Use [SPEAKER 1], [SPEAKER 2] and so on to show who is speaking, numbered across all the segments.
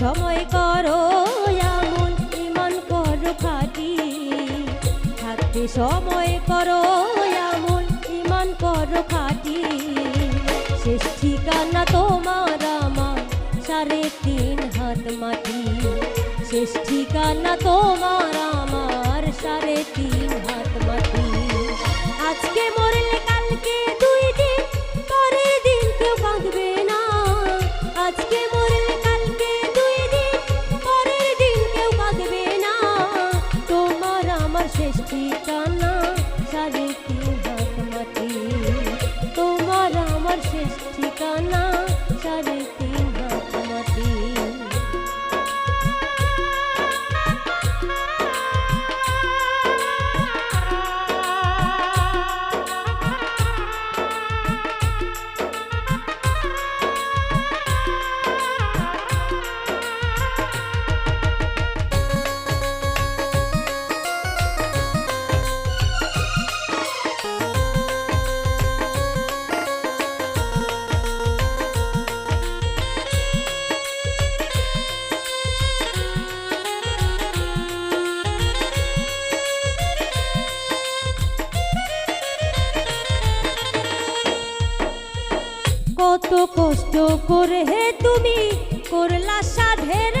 [SPEAKER 1] সময় করো, এমন ইমান করো খাটি। থাকতে সময় করো, এমন ইমান করো খাটি। শেষ ঠিকানা তোমার আমার, সাড়ে তিন হাত মাটি। শেষ ঠিকানা তোমার আমার, সাড়ে তিন হাত মাটি। আজকে মরলে কষ্ট করে হে তুমি করলা সাধের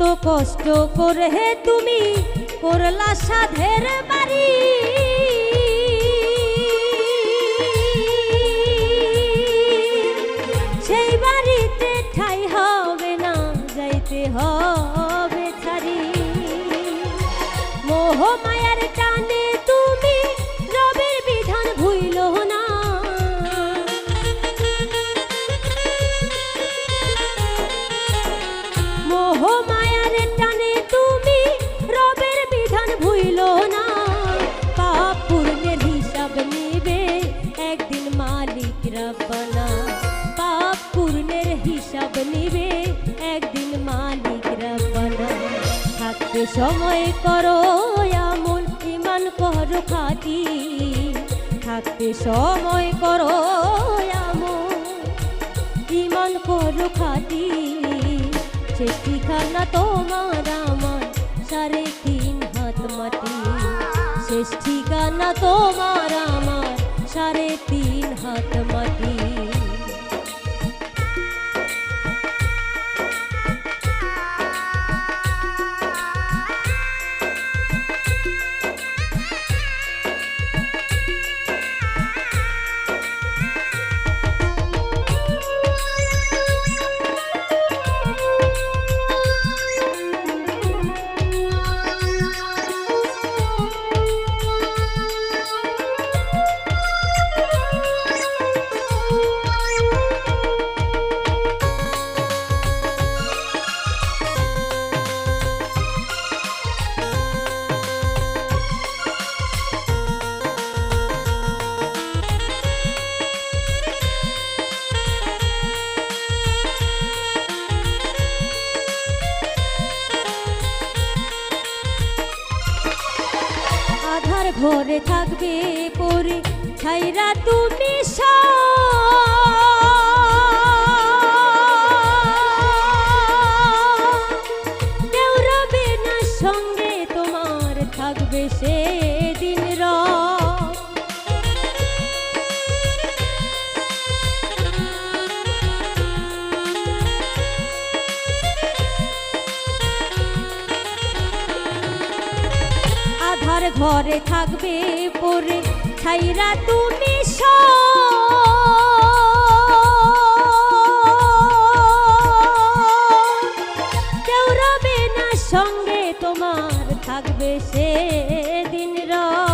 [SPEAKER 1] কষ্ট করে তুমি করলা সাধের বাড়ি। সময় করো, এমন ইমান করো থাকতে সময় করো, এমন ইমান করো খাটি। সে ঠিকানা তোমার আমার, সাড়ে তিন হাত মাটি। শেষ ঠিকানা তোমার আমার, সাড়ে তিন হাত মাটি ঘরে থাকবে পরে ছাইরা তুমি কেউ রবে না সঙ্গে তোমার থাকবে সে। ঘরে থাকবে পরে ছাইরা তুমি কেউ রবে না সঙ্গে তোমার থাকবে সে দিন নিচে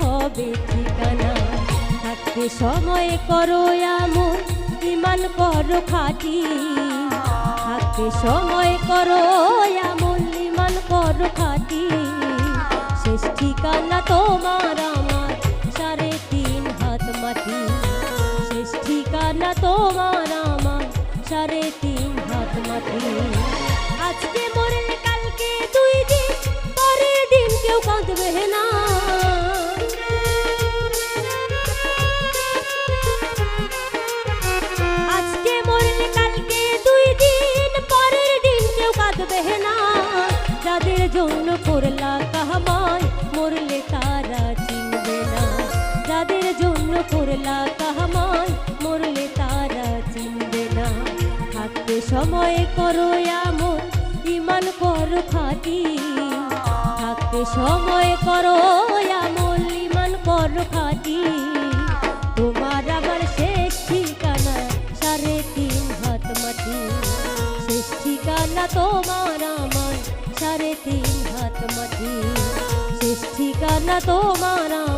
[SPEAKER 1] হবে ঠিকানা। থাকতে সময় করো এমন, ইমান করো খাটি। থাকতে সময় করো এমন, ইমান করো খাটি। শেষ ঠিকানা তোমার আমার সাড়ে করলা কাহমায় মরলে তারা চিনবে না। থাকতে সময় করো এমন, ইমান করো খাটি। থাকতে সময় করো এমন, ইমান করো খাটি। তোমার আমার শেষ ঠিকানা, সাড়ে তিন হাত মাটি। শেষ ঠিকানা তোমার আমার, সাড়ে তিন হাত মাটি। শেষ ঠিকানা তোমার আমার